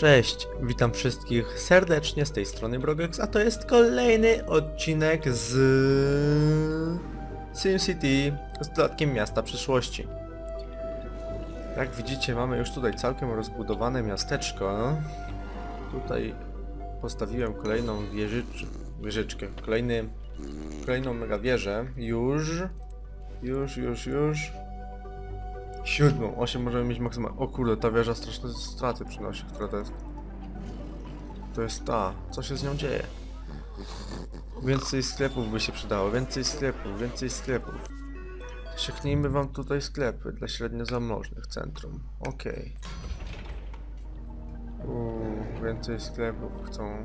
Cześć, witam wszystkich serdecznie z tej strony Brogex, a to jest kolejny odcinek z SimCity z dodatkiem miasta przyszłości. Jak widzicie mamy już tutaj całkiem rozbudowane miasteczko. Tutaj postawiłem kolejną wieżycz, wieżyczkę, kolejny, kolejną mega wieżę. Już, już, już, już. Siódmą, osiem możemy mieć maksymalnie. O kurde, ta wieża straszne straty przynosi, która to jest. To jest ta. Co się z nią dzieje? Więcej sklepów by się przydało, więcej sklepów, więcej sklepów. Sieknijmy wam tutaj sklepy dla średnio zamożnych centrum. Okej. Uuu, więcej sklepów chcą.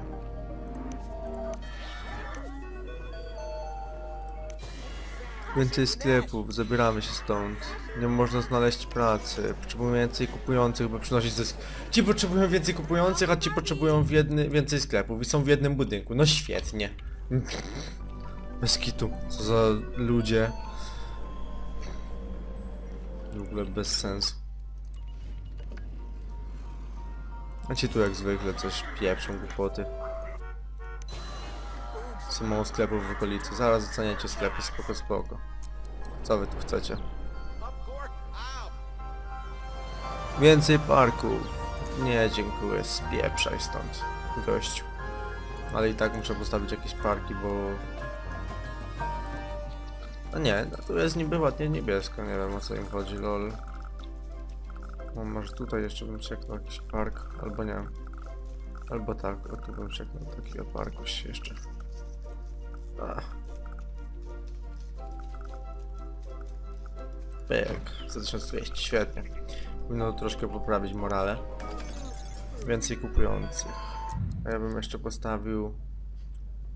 Więcej sklepów, zabieramy się stąd. Nie można znaleźć pracy. Potrzebujemy więcej kupujących, by przynosić zysk. Ci potrzebują więcej kupujących, a ci potrzebują w jedny, więcej sklepów i są w jednym budynku. No świetnie. Bez kitu. Co za ludzie. W ogóle bez sensu. A ci tu jak zwykle coś pieprzą głupoty. Są mało sklepów w okolicy. Zaraz oceniacie sklepy spoko spoko. Co wy tu chcecie? Więcej parków. Nie, dziękuję. Spieprzaj stąd, gościu. Ale i tak muszę postawić jakieś parki, bo... A nie, no tu jest niby ładnie niebiesko, nie wiem o co im chodzi, lol. No może tutaj jeszcze bym czeknął jakiś park, albo nie. Albo tak, o tu bym czeknął takiego parku jeszcze. Ach. Pyk, za 1200, świetnie. Powinno troszkę poprawić morale. Więcej kupujących. A ja bym jeszcze postawił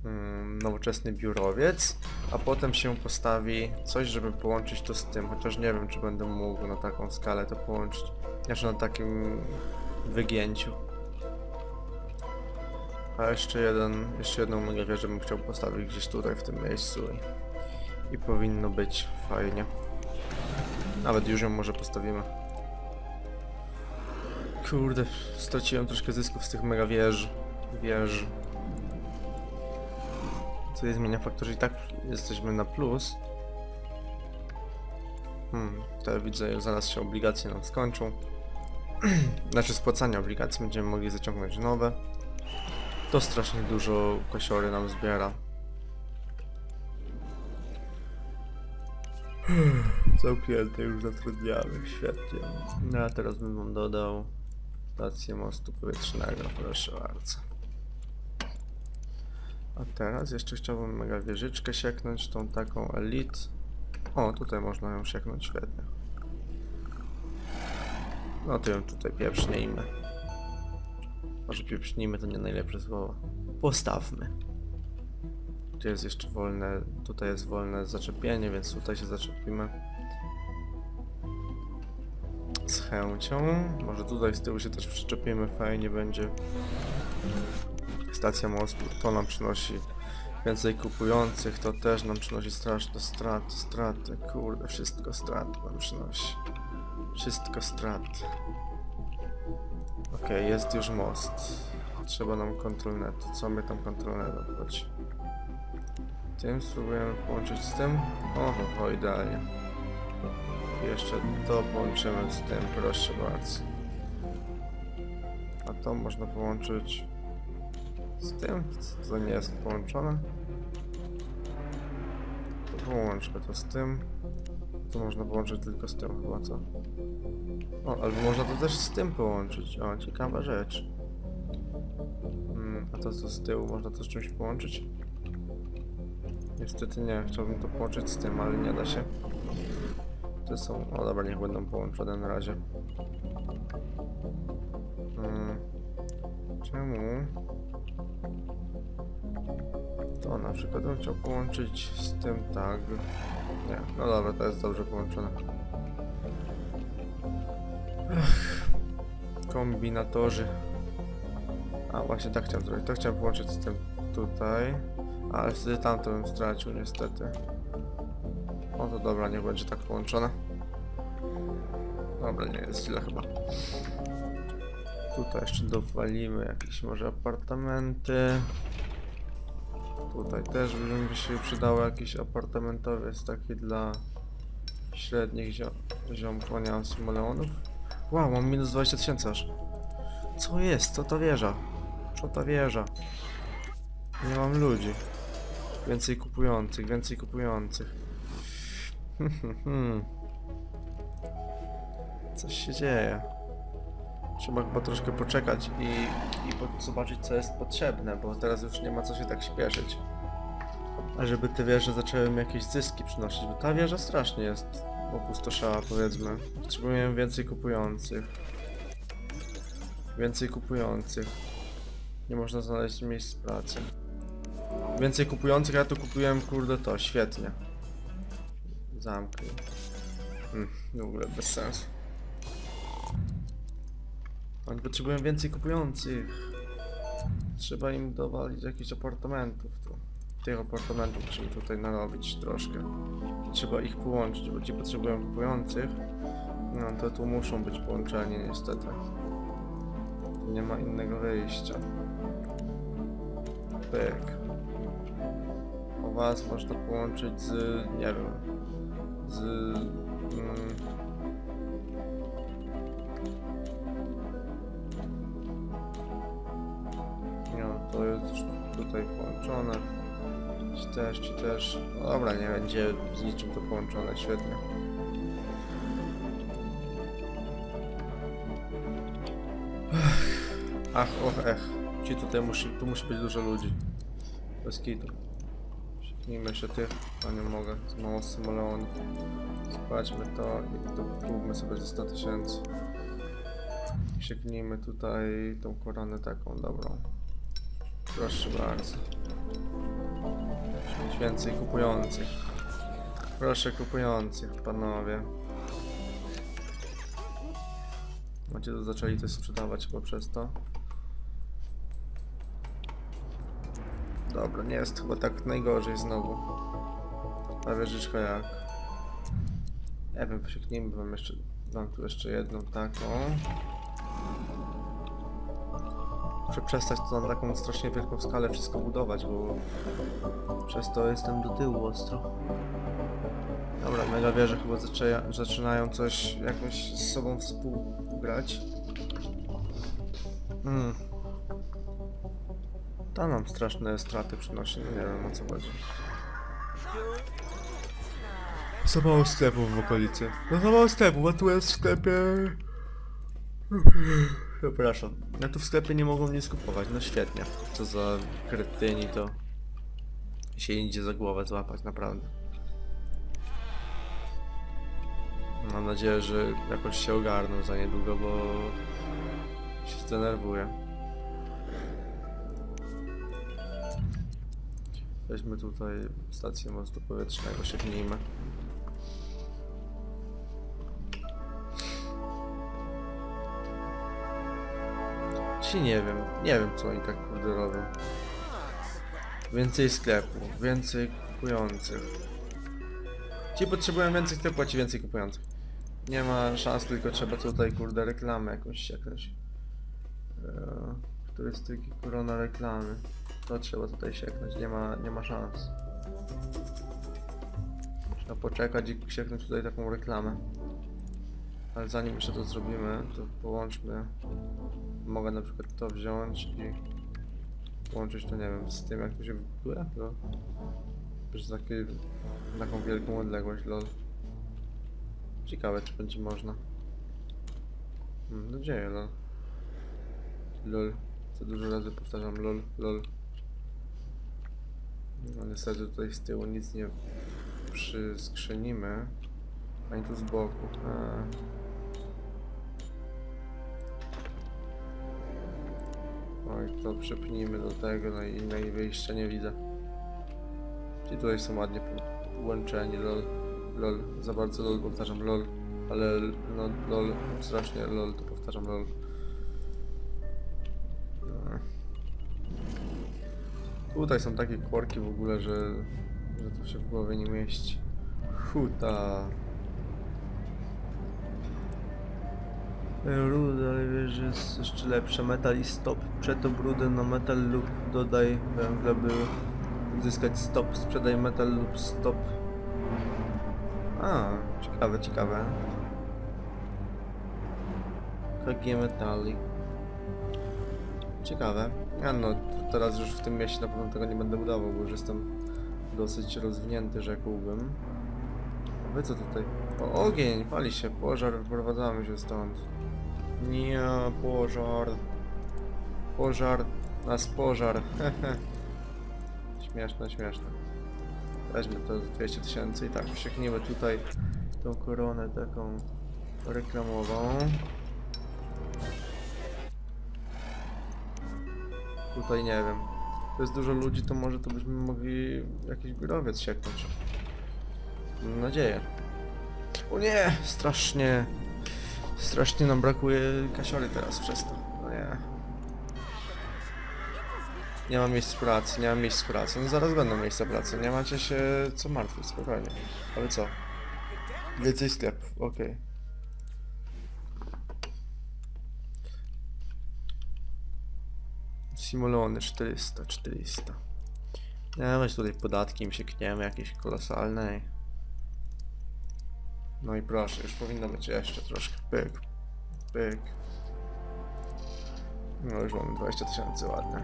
mm, nowoczesny biurowiec, a potem się postawi coś, żeby połączyć to z tym, chociaż nie wiem, czy będę mógł na taką skalę to połączyć. Znaczy na takim wygięciu. A jeszcze jeden, jeszcze jedną mega wieżę bym chciał postawić gdzieś tutaj w tym miejscu i, i powinno być fajnie. Nawet już ją może postawimy. Kurde, straciłem troszkę zysków z tych mega wież. Wież. Co nie zmienia faktu, że i tak jesteśmy na plus. Hmm, tutaj widzę, że zaraz się obligacje nam skończą. znaczy spłacania obligacji będziemy mogli zaciągnąć nowe. To strasznie dużo kosiory nam zbiera. Zamknięte już zatrudniamy, świetnie. No a teraz bym wam dodał stację mostu powietrznego, proszę bardzo. A teraz jeszcze chciałbym mega wieżyczkę sieknąć, tą taką elite. O, tutaj można ją sieknąć, świetnie. No to ją tutaj pieprznijmy. Może pieprznijmy to nie najlepsze słowo. Postawmy. Tu jest jeszcze wolne, tutaj jest wolne zaczepienie, więc tutaj się zaczepimy. Z chęcią. Może tutaj z tyłu się też przyczepimy, fajnie będzie. Stacja mostu, to nam przynosi więcej kupujących, to też nam przynosi straszne straty, straty, kurde, wszystko straty nam przynosi. Wszystko straty. Okej, jest już most. Trzeba nam kontrolnetu. Co my tam kontrolnetu chodzi? Tym spróbujemy połączyć z tym. Oho, o, idealnie. Jeszcze to połączymy z tym, proszę bardzo. A to można połączyć z tym, co nie jest połączone. Połączmy to z tym. To można połączyć tylko z tym chyba, co? O, albo można to też z tym połączyć. O, ciekawa rzecz. Hmm, a to co z tyłu, można to z czymś połączyć? Niestety nie, chciałbym to połączyć z tym, ale nie da się. Te są... O dobra, niech będą połączone na razie. Hmm. Czemu? To na przykład bym chciał połączyć z tym tak. Nie, no dobra, to jest dobrze połączone. Ech, kombinatorzy. A właśnie tak chciałem zrobić. To chciałem połączyć z tym tutaj. Ale wtedy tamto bym stracił niestety. O to dobra, niech będzie tak połączone. Dobra, nie jest źle chyba. Tutaj jeszcze dowalimy jakieś może apartamenty. Tutaj też by się przydało jakiś apartamentowiec taki dla średnich ziom simoleonów. Wow, mam minus 20 tysięcy aż. Co jest? Co ta wieża? Co ta wieża? Nie mam ludzi. Więcej kupujących, więcej kupujących. Coś się dzieje. Trzeba chyba troszkę poczekać i, i zobaczyć co jest potrzebne, bo teraz już nie ma co się tak śpieszyć. A żeby te wieże zaczęły mi jakieś zyski przynosić, bo ta wieża strasznie jest opustoszała powiedzmy. Potrzebujemy więcej kupujących. Więcej kupujących. Nie można znaleźć miejsc pracy. Więcej kupujących, ja tu kupiłem kurde to, świetnie. Zamknij. Hmm, w ogóle bez sensu. Oni potrzebują więcej kupujących. Trzeba im dowalić jakichś apartamentów tu. Tych apartamentów trzeba tutaj narobić troszkę. Trzeba ich połączyć, bo ci potrzebują kupujących. No to tu muszą być połączeni niestety. Nie ma innego wyjścia. Pyk. O was można połączyć z, nie wiem, z... Mm, no, to jest już tutaj połączone. Też, ci też. No dobra, nie będzie z niczym to połączone, świetnie. Ach, och, ech. Ci tutaj musi, tu musi być dużo ludzi. Bez kitu. Siknijmy się tych, a nie mogę, z mało symulaonów. Sprawdźmy to i dopłówmy sobie ze 100 tysięcy. Sieknijmy tutaj tą koronę taką dobrą. Proszę bardzo. Mieć więcej kupujących. Proszę kupujących, panowie. Macie to zaczęli coś sprzedawać chyba przez to. Dobra, nie jest chyba tak najgorzej znowu. Ta wieżyczka jak? Nie wiem, posieknijmy, mam jeszcze, mam tu jeszcze jedną taką. Przestać to na taką strasznie wielką skalę wszystko budować, bo przez to jestem do tyłu ostro. Dobra, mega wieże chyba zaczynają coś jakoś z sobą współgrać. Hmm. Ta nam straszne straty przynosi, nie wiem o co chodzi. Za mało sklepów w okolicy. No za mało sklepów, a tu jest w sklepie... Przepraszam. Ja tu w sklepie nie mogą mnie skupować, no świetnie. Co za kretyni to... się idzie za głowę złapać, naprawdę. Mam nadzieję, że jakoś się ogarną za niedługo, bo się zdenerwuję. Weźmy tutaj stację mostu powietrznego, sięgnijmy. Ci nie wiem, nie wiem co oni tak kurde robią. Więcej sklepów, więcej kupujących. Ci potrzebują więcej sklepów, a ci więcej kupujących. Nie ma szans, tylko trzeba tutaj kurde reklamę jakąś jakąś. Eee, turystyki, korona reklamy. To trzeba tutaj sieknąć, nie ma, nie ma szans. Trzeba poczekać i sieknąć tutaj taką reklamę. Ale zanim jeszcze to zrobimy, to połączmy. Mogę na przykład to wziąć i połączyć to, nie wiem, z tym jak to się wybuduje, to przez takie, taką wielką odległość, lol. Ciekawe, czy będzie można. Mam nadzieję, lol. Lol. Co dużo razy powtarzam, lol, lol. No niestety tutaj z tyłu nic nie przyskrzynimy. Ani tu z boku. Eee. To przepnijmy do tego, no i innej wyjścia nie widzę. Ci tutaj są ładnie po- połączeni, lol. Lol, za bardzo lol powtarzam lol. Ale no lol, strasznie lol, to powtarzam lol. No. Tutaj są takie kworki w ogóle, że, że to się w głowie nie mieści. Huta. Ruda, ale wiesz, że jest jeszcze lepsze. Metal i stop. Przetop rudę na metal lub dodaj węgla, by uzyskać stop. Sprzedaj metal lub stop. A, ciekawe, ciekawe. KG Metali. Ciekawe. Ja no, teraz już w tym mieście na pewno tego nie będę udawał, bo już jestem dosyć rozwinięty, rzekłbym. A wy co tutaj? O, ogień, pali się, pożar, wyprowadzamy się stąd. Nie, pożar. Pożar, nas pożar. śmieszne, śmieszne. Weźmy to za 200 tysięcy i tak wsiekniemy tutaj tą koronę taką reklamową. Tutaj nie wiem. To jest dużo ludzi, to może to byśmy mogli jakiś biurowiec sieknąć. Mam nadzieję. O nie! Strasznie... Strasznie nam brakuje kasiory teraz przez to. No nie. Nie ma miejsc pracy, nie ma miejsc pracy. No zaraz będą miejsca pracy. Nie macie się co martwić, spokojnie. Ale co? Więcej sklepów, okej. Simulony 400, 400. Nie, weź tutaj podatki im się kniemy, jakieś kolosalne. No i proszę, już powinno być jeszcze troszkę. Pyk, pyk. No już mamy 20 tysięcy, ładne.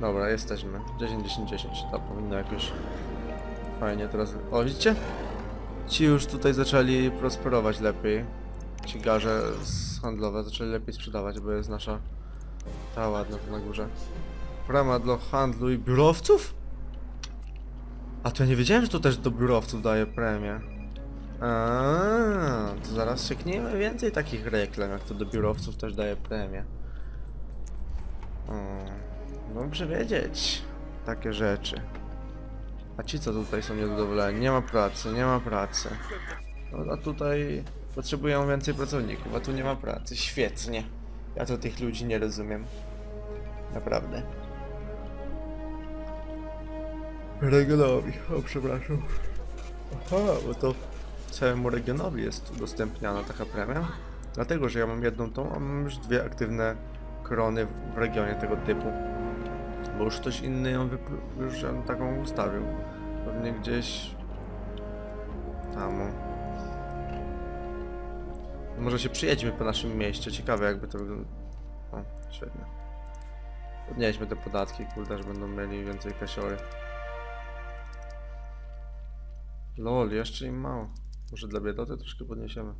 Dobra, jesteśmy. 10, 10, 10. To powinno jakoś fajnie teraz... O, widzicie? Ci już tutaj zaczęli prosperować lepiej. Ci garze handlowe zaczęli lepiej sprzedawać, bo jest nasza ta ładna tu na górze. Brama dla handlu i biurowców? A to ja nie wiedziałem, że to też do biurowców daje premię. A, to zaraz siekniemy więcej takich reklam, jak to do biurowców też daje premię. O, dobrze wiedzieć takie rzeczy. A ci co tutaj są niezadowoleni? Nie ma pracy, nie ma pracy. No, a tutaj potrzebują więcej pracowników, a tu nie ma pracy. Świetnie. Ja to tych ludzi nie rozumiem. Naprawdę. Regionowi, o przepraszam. Aha, bo to całemu regionowi jest udostępniana taka premia. Dlatego, że ja mam jedną tą, a mam już dwie aktywne korony w regionie tego typu. Bo już ktoś inny ją już ją taką ustawił. Pewnie gdzieś tam. o. Może się przyjedźmy po naszym mieście. Ciekawe jakby to wyglądało. O, świetnie. Podnieśmy te podatki, kurde, że będą mieli więcej kasiory. Lol, jeszcze im mało. Może dla biedoty troszkę podniesiemy.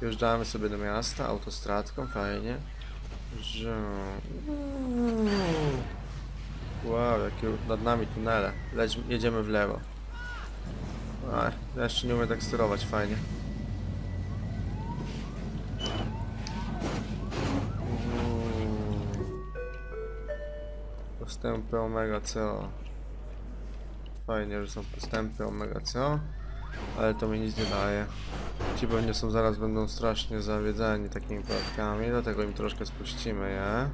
Wjeżdżamy sobie do miasta autostradką, fajnie. Żu. Wow, jakie nad nami tunele. Jedziemy w lewo. Ja jeszcze nie umiem tak sterować fajnie. Postępy Omega CO. Fajnie, że są postępy Omega CO, ale to mi nic nie daje. Ci pewnie są zaraz będą strasznie zawiedzeni takimi podatkami, dlatego im troszkę spuścimy je.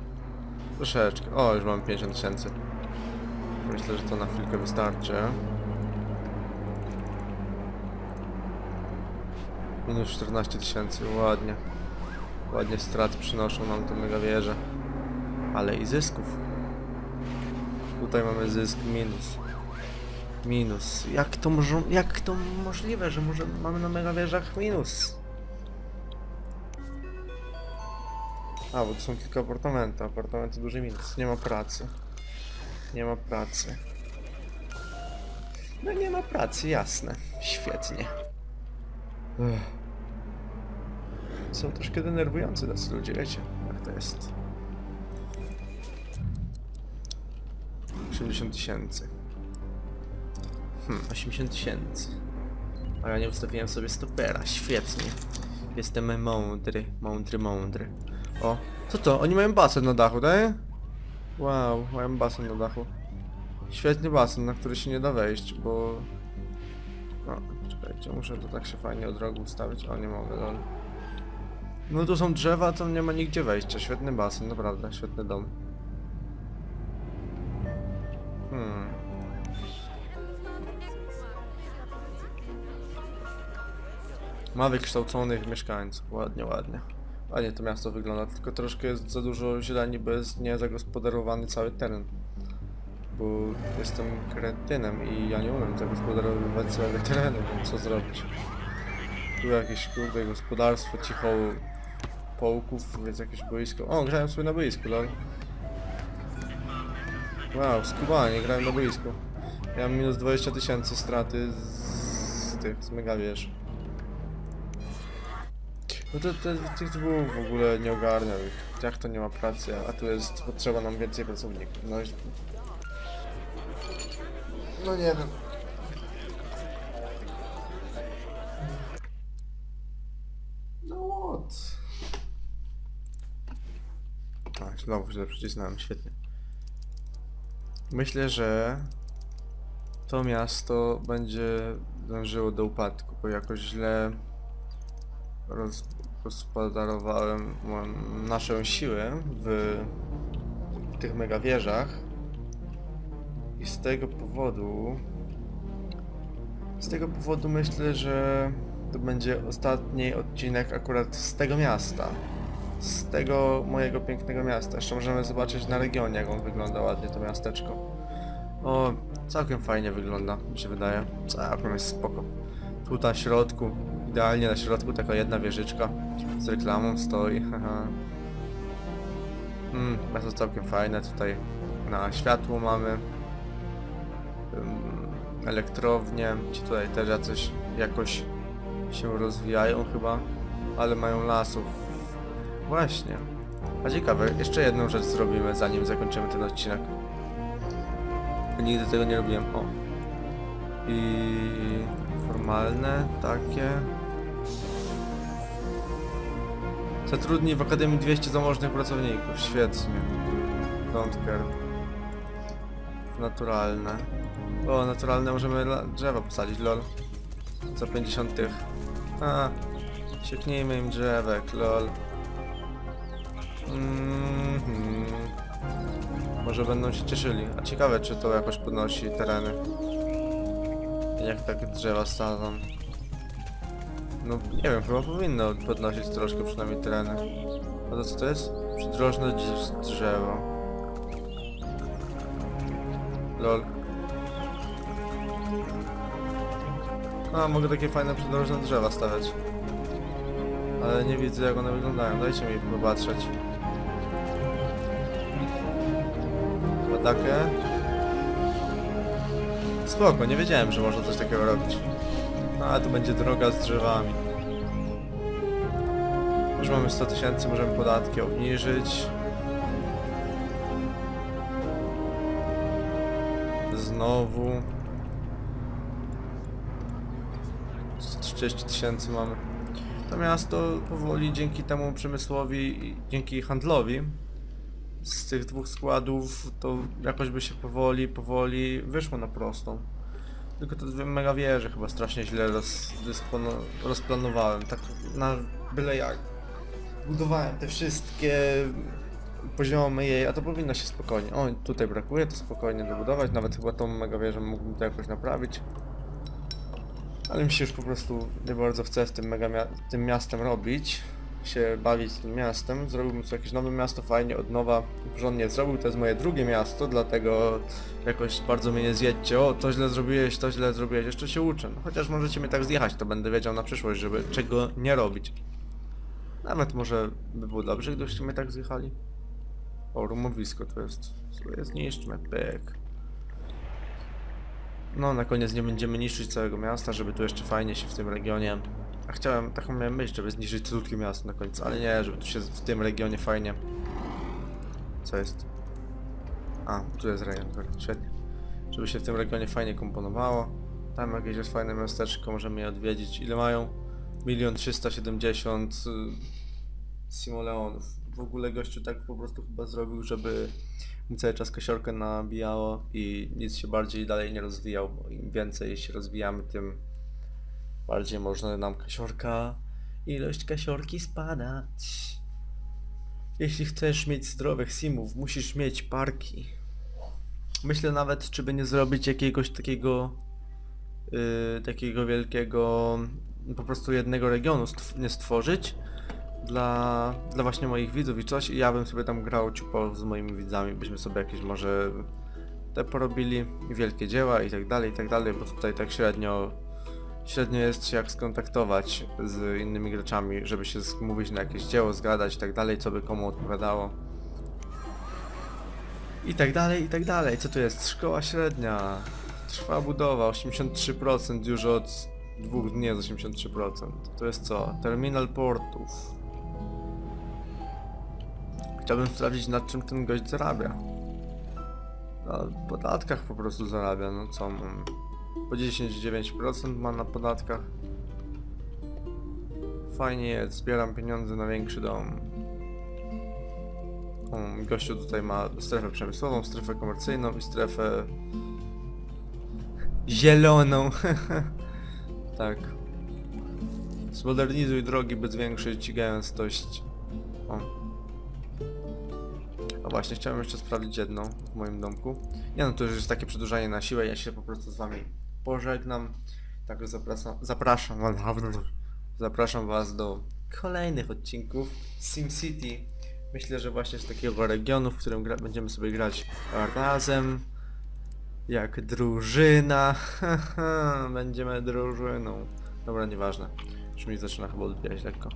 Troszeczkę. O, już mam 50 tysięcy. Myślę, że to na chwilkę wystarczy. Minus 14 tysięcy, ładnie. Ładnie strat przynoszą nam te mega wieże. Ale i zysków. Tutaj mamy zysk minus. Minus. Jak to może, jak to możliwe, że może mamy na mega wieżach minus? A, bo to są tylko apartamenty. Apartamenty duży minus. Nie ma pracy. Nie ma pracy. No nie ma pracy, jasne. Świetnie. Są troszkę denerwujący tacy ludzie, wiecie, jak to jest. 80 tysięcy. Hmm, 80 tysięcy. A ja nie ustawiłem sobie stopera, świetnie. Jestem mądry, mądry, mądry. O, co to? Oni mają basen na dachu, tak? Wow, mają basen na dachu. Świetny basen, na który się nie da wejść, bo... No, czekajcie, muszę to tak się fajnie od rogu ustawić. O, nie mogę. No tu są drzewa, to nie ma nigdzie wejścia. Świetny basen, naprawdę, świetny dom. Ma wykształconych mieszkańców. Ładnie, ładnie. Ładnie to miasto wygląda, tylko troszkę jest za dużo zieleni, bo jest niezagospodarowany cały teren. Bo jestem kretynem i ja nie umiem zagospodarowywać całego terenu, więc co zrobić? Tu jakieś kurde gospodarstwo cicho połków, więc jakieś boisko. O, grałem sobie na boisku, lol. Wow, skubanie, grałem na boisku. Ja mam minus 20 tysięcy straty z, tych, z mega wież. No to, to tych dwóch w ogóle nie ogarniał ich. Jak to nie ma pracy, a tu jest, potrzeba nam więcej pracowników. No, i- no nie wiem. No what? A, znowu źle przycisnąłem, świetnie. Myślę, że to miasto będzie dążyło do upadku, bo jakoś źle roz, gospodarowałem moją- naszą siłę w tych mega wieżach i z tego powodu z tego powodu myślę, że to będzie ostatni odcinek akurat z tego miasta. Z tego mojego pięknego miasta. Jeszcze możemy zobaczyć na regionie, jak on wygląda ładnie, to miasteczko. O, całkiem fajnie wygląda, mi się wydaje. Całkiem jest spoko. Tu na środku, idealnie na środku taka jedna wieżyczka z reklamą stoi. haha. Mm, miasto całkiem fajne, tutaj na światło mamy. Elektrownie, ci tutaj też jakoś, jakoś się rozwijają chyba, ale mają lasów. Właśnie. A ciekawe, jeszcze jedną rzecz zrobimy zanim zakończymy ten odcinek. Nigdy tego nie robiłem. O. I formalne takie. Zatrudnij w Akademii 200 zamożnych pracowników. Świetnie. Don't. Naturalne. O, naturalne możemy drzewa posadzić, lol. Za 50 tych. A, sieknijmy im drzewek, lol. Mhm. Może będą się cieszyli. A ciekawe, czy to jakoś podnosi tereny. Jak takie drzewa sadzą. No, nie wiem, chyba powinno podnosić troszkę przynajmniej tereny. A to co to jest? Przydrożne drzewo. Lol. A, mogę takie fajne przydrożne drzewa stawiać. Ale nie widzę jak one wyglądają. Dajcie mi popatrzeć. Chyba takie. Spoko, nie wiedziałem, że można coś takiego robić. No, ale tu będzie droga z drzewami. Już mamy 100 tysięcy, możemy podatki obniżyć. Znowu. 130 tysięcy mamy. To miasto powoli dzięki temu przemysłowi dzięki handlowi z tych dwóch składów to jakoś by się powoli, powoli wyszło na prostą. Tylko te dwie mega wieże chyba strasznie źle rozdyspono- rozplanowałem, tak na byle jak. Budowałem te wszystkie poziomy jej, a to powinno się spokojnie. O, tutaj brakuje, to spokojnie dobudować, nawet chyba tą mega wieżę mógłbym to jakoś naprawić. Ale mi się już po prostu nie bardzo chce w tym mega mia- tym miastem robić, się bawić tym miastem. Zrobiłbym sobie jakieś nowe miasto, fajnie, od nowa, porządnie zrobił. To jest moje drugie miasto, dlatego jakoś bardzo mnie nie zjedźcie. O, to źle zrobiłeś, to źle zrobiłeś, jeszcze się uczę. No, chociaż możecie mnie tak zjechać, to będę wiedział na przyszłość, żeby czego nie robić. Nawet może by było dobrze, gdybyście mnie tak zjechali. O, rumowisko to jest. To jest niszczmy, pyk. No, na koniec nie będziemy niszczyć całego miasta, żeby tu jeszcze fajnie się w tym regionie... A chciałem, taką miałem myśl, żeby zniszczyć cudkie miasto na końcu, ale nie, żeby tu się w tym regionie fajnie... Co jest? A, tu jest rejon, tak, świetnie. Żeby się w tym regionie fajnie komponowało. Tam jakieś jest fajne miasteczko, możemy je odwiedzić. Ile mają? Milion trzysta siedemdziesiąt y, simoleonów. W ogóle gościu tak po prostu chyba zrobił, żeby mu cały czas kasiorkę nabijało i nic się bardziej dalej nie rozwijał, bo im więcej się rozwijamy, tym bardziej można nam kasiorka, ilość kasiorki spadać. Jeśli chcesz mieć zdrowych simów, musisz mieć parki. myślę nawet, czy by nie zrobić jakiegoś takiego yy, takiego wielkiego po prostu jednego regionu stw- nie stworzyć dla, dla właśnie moich widzów i coś i ja bym sobie tam grał ciupo z moimi widzami, byśmy sobie jakieś może te porobili, wielkie dzieła i tak dalej, i tak dalej, bo tutaj tak średnio średnio jest się jak skontaktować z innymi graczami, żeby się mówić na jakieś dzieło, zgadać i tak dalej, co by komu odpowiadało. I tak dalej, i tak dalej. Co to jest? Szkoła średnia. Trwa budowa, 83% już od dwóch dni jest 83%. To jest co? Terminal portów. Chciałbym sprawdzić nad czym ten gość zarabia. Na podatkach po prostu zarabia, no co mam. Po 10-9% ma na podatkach. Fajnie jest, zbieram pieniądze na większy dom. Gościu tutaj ma strefę przemysłową, strefę komercyjną i strefę zieloną. tak. Zmodernizuj drogi, by zwiększyć gęstość. O. A właśnie, chciałem jeszcze sprawdzić jedną w moim domku. Nie no, to już jest takie przedłużanie na siłę, ja się po prostu z wami pożegnam. Także zapraszam, zapraszam, zapraszam was do kolejnych odcinków SimCity. Myślę, że właśnie z takiego regionu, w którym będziemy sobie grać razem. Jak drużyna. Będziemy drużyną. Dobra, nieważne. Już mi zaczyna chyba odbijać lekko.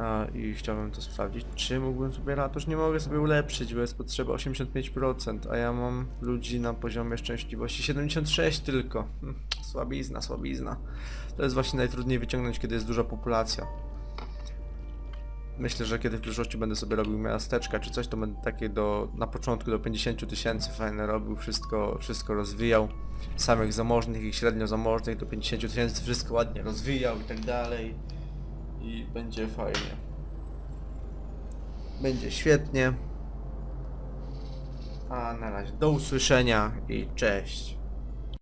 A, I chciałbym to sprawdzić, czy mógłbym sobie ratusz. Nie mogę sobie ulepszyć, bo jest potrzeba 85%, a ja mam ludzi na poziomie szczęśliwości 76 tylko. Hm, Słabizna, słabizna. To jest właśnie najtrudniej wyciągnąć, kiedy jest duża populacja. Myślę, że kiedy w przyszłości będę sobie robił miasteczka czy coś, to będę takie do, na początku do 50 tysięcy fajne robił, wszystko, wszystko rozwijał. Samych zamożnych i średnio zamożnych do 50 tysięcy wszystko ładnie rozwijał i tak dalej. I będzie fajnie. Będzie świetnie. A na razie do usłyszenia i cześć.